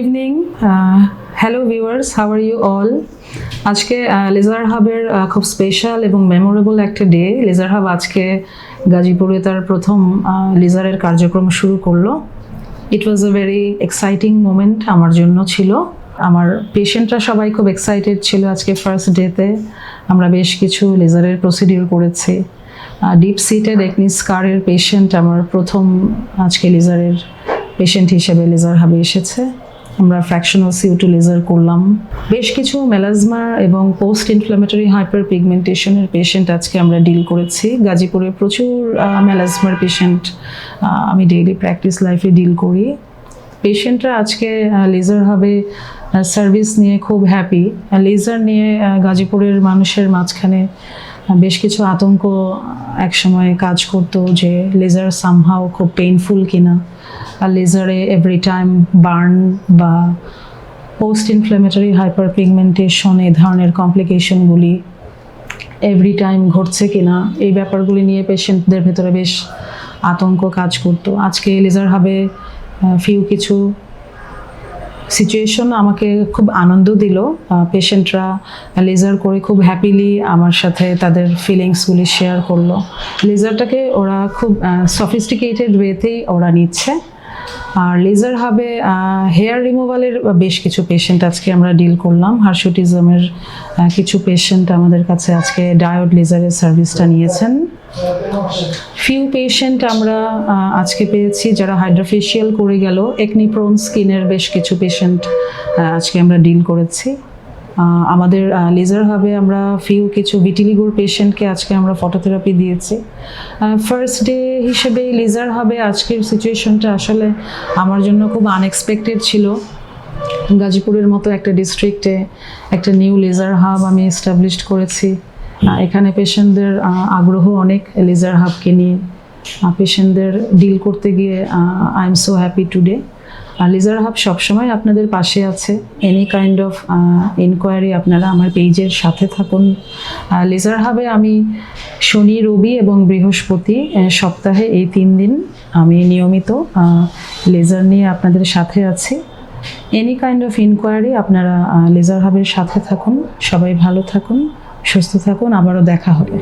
Evening hello viewers how are you all আজকে laser হাবের খুব স্পেশাল এবং মেমোরেবল একটা ডে লেজার হাব আজকে গাজীপুরে তার প্রথম লেজারের কার্যক্রম শুরু করল। It was a very exciting moment আমার জন্য ছিল। আমার পেশেন্টরা সবাই খুব এক্সাইটেড ছিল আজকে ফার্স্ট ডেতে আমরা বেশ কিছু লেজারের প্রসিডিওর করেছি। ডিপ সিটেড স্কারের পেশেন্ট আমার প্রথম আজকে লেজারের পেশেন্ট হিসেবে লেজার হাবে এসেছে। আমরা ফ্র্যাকশনাল সিউটু লেজার করলাম। বেশ কিছু মেলাজমা এবং পোস্ট ইনফ্লামেটরি হাইপার পিগমেন্টেশনের পেশেন্ট আজকে আমরা ডিল করেছি। গাজীপুরে প্রচুর মেলাজমার পেশেন্ট আমি ডেইলি প্র্যাকটিস লাইফে ডিল করি। পেশেন্টরা আজকে লেজার হবে সার্ভিস নিয়ে খুব হ্যাপি লেজার নিয়ে গাজীপুরের মানুষের মাঝখানে বেশ কিছু আতঙ্ক একসময় কাজ করতো যে লেজার সামহাও খুব পেইনফুল কিনা। আর লেজারে এভরি টাইম বার্ন বা পোস্ট ইনফ্ল্যামেটরি হাইপার পিগমেন্টেশন এই ধরনের কমপ্লিকেশনগুলি এভরি টাইম ঘটছে কিনা, এই ব্যাপারগুলি নিয়ে পেশেন্টদের ভেতরে বেশ আতঙ্ক কাজ করতো। আজকে লেজার হবে ফিউ কিছু সিচুয়েশন আমাকে খুব আনন্দ দিল। পেশেন্টরা লেজার করে খুব হ্যাপিলি আমার সাথে তাদের ফিলিংসগুলি শেয়ার করল। লেজারটাকে ওরা খুব সফিস্টিকেটেড ওয়েতেই ওরা নিচ্ছে। আর লেজার হবে হেয়ার রিমুভালের বেশ কিছু পেশেন্ট আজকে আমরা ডিল করলাম। হার্সুটিজমের কিছু পেশেন্ট আমাদের কাছে আজকে ডায়োড লেজারের সার্ভিসটা নিয়েছেন। ফিউ পেশেন্ট আমরা আজকে পেয়েছি যারা হাইড্রোফেশিয়াল করে গেল একনিপ্রোন স্কিনের বেশ কিছু পেশেন্ট আজকে আমরা ডিল করেছি। আমাদের লেজার হবে আমরা ফিউ কিছু ভিটিলিগোর পেশেন্টকে আজকে আমরা ফটোথেরাপি দিয়েছি। ফার্স্ট ডে হিসেবে লেজার হবে আজকের সিচুয়েশনটা আসলে আমার জন্য খুব আনএক্সপেক্টেড ছিল। গাজীপুরের মতো একটা ডিস্ট্রিক্টে একটা নিউ লেজার হাব আমি এস্টাবলিশড করেছি। এখানে পেশেন্টদের আগ্রহ অনেক লেজার হাবকে নিয়ে। পেশেন্টদের ডিল করতে গিয়ে I am so happy today laser hub সবসময় আপনাদের পাশে আছে। এনি কাইন্ড অফ এনকোয়ারি আপনারা আমার পেজের সাথে থাকুন। লেজার হাবে আমি শনি, রবি এবং বৃহস্পতি সপ্তাহে এই তিন দিন আমি নিয়মিত লেজার নিয়ে আপনাদের সাথে আছি। এনি কাইন্ড অফ ইনকোয়ারি আপনারা লেজার হাবের সাথে থাকুন। সবাই ভালো থাকুন, সুস্থ থাকুন, আবারও দেখা হবে।